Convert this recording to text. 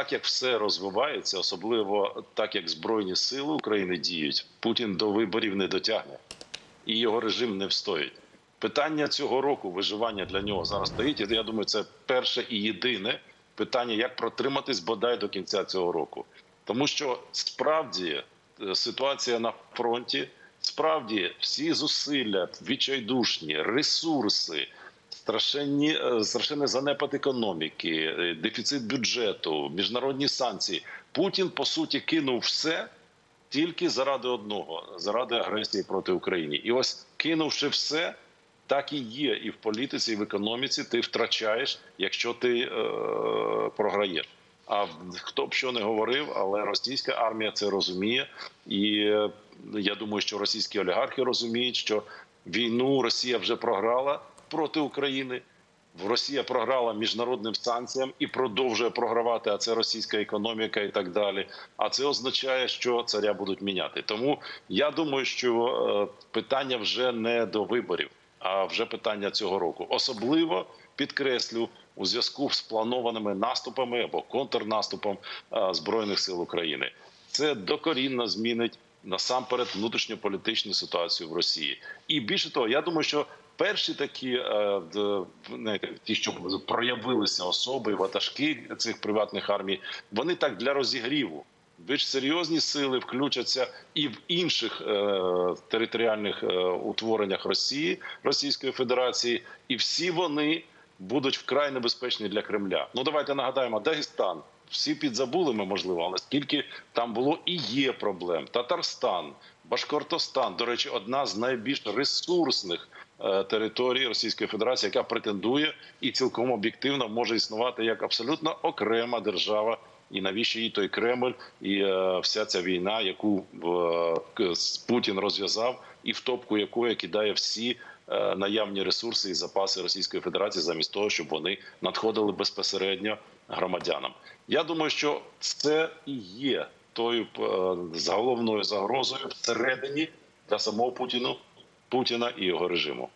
так як все розвивається, особливо так як збройні сили України діють, Путін до виборів не дотягне і його режим не встоїть. Питання цього року виживання для нього зараз стоїть. І я думаю, це перше і єдине питання, як протриматись бодай до кінця цього року, тому що справді е, ситуація на фронті, справді всі зусилля, відчайдушні ресурси, страшенні е, страшенний занепад економіки, е, дефіцит бюджету, міжнародні санкції. Путін по суті кинув все тільки заради одного заради агресії проти України. І ось кинувши все. Так і є і в політиці, і в економіці. Ти втрачаєш, якщо ти е, програєш. А хто б що не говорив, але російська армія це розуміє, і е, я думаю, що російські олігархи розуміють, що війну Росія вже програла проти України. Росія програла міжнародним санкціям і продовжує програвати. А це російська економіка і так далі. А це означає, що царя будуть міняти. Тому я думаю, що е, питання вже не до виборів, а вже питання цього року. Особливо підкреслю у зв'язку з планованими наступами або контрнаступом е, збройних сил України. Це докорінно змінить насамперед внутрішньополітичну ситуацію в Росії. І більше того, я думаю, що перші такі е, знаєте, ті, що проявилися особи, ватажки цих приватних армій, вони так для розігріву. Більш серйозні сили включаться і в інших е, територіальних е, утвореннях Росії, Російської Федерації, і всі вони будуть вкрай небезпечні для Кремля. Ну давайте нагадаємо, Дагестан. Всі підзабули ми, можливо, але скільки там було і є проблем. Татарстан, Башкортостан, до речі, одна з найбільш ресурсних е, територій Російської Федерації, яка претендує і цілком об'єктивно може існувати як абсолютно окрема держава. І навіщо їй той Кремль і е, вся ця війна, яку е, Путін розв'язав, і в топку якої кидає всі е, наявні ресурси і запаси Російської Федерації, замість того, щоб вони надходили безпосередньо громадянам. Я думаю, що це і є тою головною загрозою всередині для самого Путіну, Путіна і його режиму.